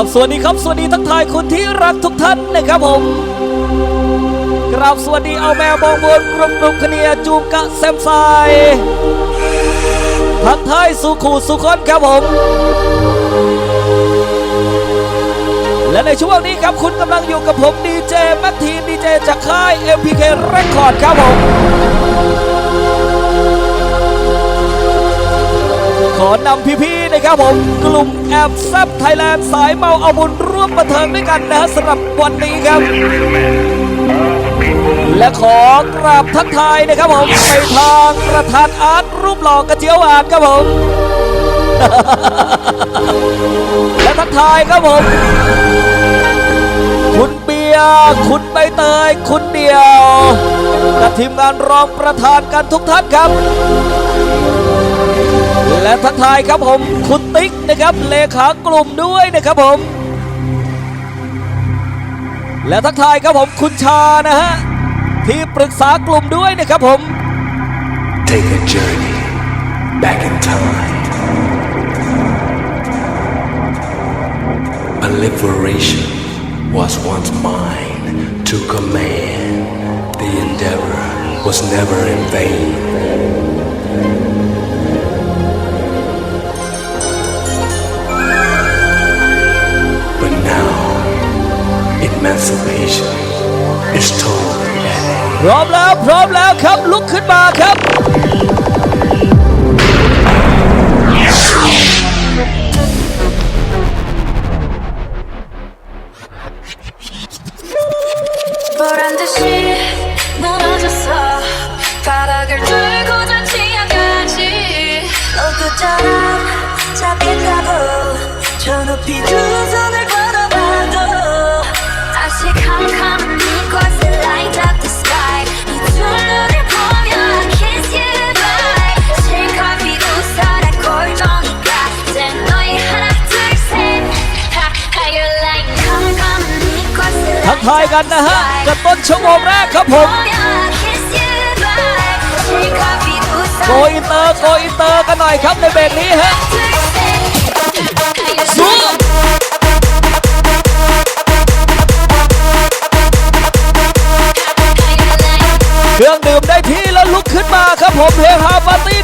ราบสวัสดีครับ สวัสดีทักทายคนที่รักทุกท่านนะครับผมกราบสวัสดีเอาแมวมองบนกรุบกรุบคเนียจูมกะแซมไซทักทายสุขูสุขอนครับผม และในช่วงนี้ครับคุณกำลังอยู่กับผมดีเจแม็กทีนดีเจจากค่าย MPK Record ครับผม ขอนำพี่ๆนะครับผม กลุ่มแอบแซบไทยแลนด์สายเมาเอาบุญร่วมบันเทิงด้วยกันนะสำหรับวันนี้ครับ และขอกราบทักทายนะครับผม ไปทางประธานอาร์ตรูปหล่อกระเจียวหวานครับผม และทักทายครับผม คุณเบียร์คุณใบเตย คุณเดียวกับทีมงานรองประธานกันทุกท่านครับ และทักทายครับผมคุณติ๊กนะครับเลขากลุ่มด้วยนะครับผม และทักทายครับผมคุณชานะฮะที่ปรึกษากลุ่มด้วยนะครับผม Take a journey back in time. A liberation was once mine to command. The endeavor was never in vain. emancipation is totally at hand. พร้อมแล้วพร้อมแล้วครับลุกขึ้นมาครับ 보란 듯이 무너졌어 바닥을 들고 전 치아까지 엊그처럼 잡힌다고 저 높이 두 손을 ทักทายกันนะฮะกับต้นชั่วโมงแรกครับผมโกอินเตอร์โกอินเตอร์กันหน่อยครับในเบรกนี้ฮะ ดื่มได้ที่แล้วลุกขึ้นมาครับผมเฮฮาปาร์ตี้